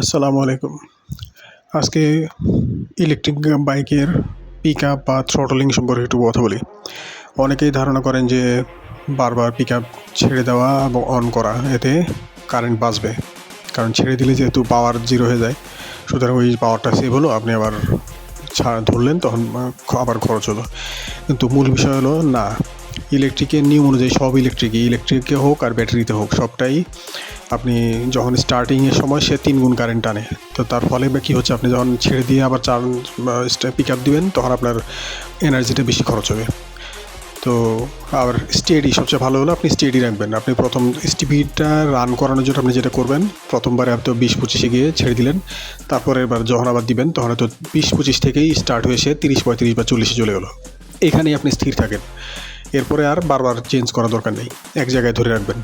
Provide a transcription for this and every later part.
আসসালামু আলাইকুম। আজকে ইলেকট্রিক বাইকের পিক আপ বা থ্রটলিং সম্পর্কে একটু কথা বলি। অনেকেই ধারণা করেন যে বারবার পিক আপ ছেড়ে দেওয়া এবং অন করা, এতে কারেন্ট বাঁচবে। কারণ ছেড়ে দিলে যেহেতু পাওয়ার জিরো হয়ে যায়, সুতরাং ওই পাওয়ারটা সেভ হলো, আপনি আবার ছাড় ধরলেন, তখন আবার খরচ হলো। কিন্তু মূল বিষয় হলো, না ইলেকট্রিকের নিয়ম অনুযায়ী সব ইলেকট্রিকই ইলেকট্রিকে হোক আর ব্যাটারিতে হোক, সবটাই আপনি যখন স্টার্টিংয়ের সময় সে তিন গুণ কারেন্ট আনে। তো তার ফলে বা কী হচ্ছে, আপনি যখন ছেড়ে দিয়ে আবার চার পিক আপ দিবেন, তখন আপনার এনার্জিটা বেশি খরচ হবে। তো আবার স্টেডি সবচেয়ে ভালো হলো আপনি স্টেডি রাখবেন। আপনি প্রথম স্পিডটা রান করানোর জন্য আপনি যেটা করবেন, প্রথমবারে হয়তো বিশ পঁচিশে গিয়ে ছেড়ে দিলেন, তারপরে এবার যখন আবার দিবেন, তখন হয়তো বিশ পঁচিশ থেকেই স্টার্ট হয়ে সে তিরিশ পঁয়ত্রিশ বা চল্লিশে চলে গেলো। এখানেই আপনি স্থির থাকেন। এরপরে আর বারবার চেঞ্জ করার দরকার নেই। এক জায়গায় ধরে রাখবেন।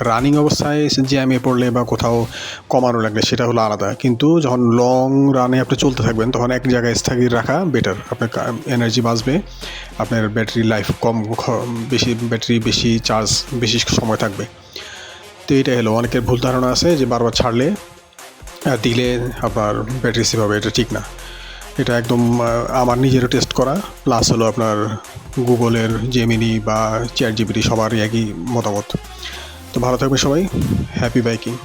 রানিং অবস্থায় জ্যামে পড়লে বা কোথাও কমানো লাগলে সেটা হলো আলাদা। কিন্তু যখন লং রানে আপনি চলতে থাকবেন, তখন এক জায়গায় স্থগিত রাখা বেটার আপনার এনার্জি বাঁচবে, আপনার ব্যাটারি লাইফ কম বেশি ব্যাটারি বেশি চার্জ বেশি সময় থাকবে। তো এটাই হলো। অনেকের ভুল ধারণা আছে যে বারবার ছাড়লে দিলে আপনার ব্যাটারি সেভ হবে এটা ঠিক না। এটা একদম আমার নিজেরও টেস্ট করা প্লাস হলো আপনার গুগলের জেমিনি বা চ্যাট জিপিটি সবারই একই মতামত। তো ভালো থাকবে সবাই। Happy biking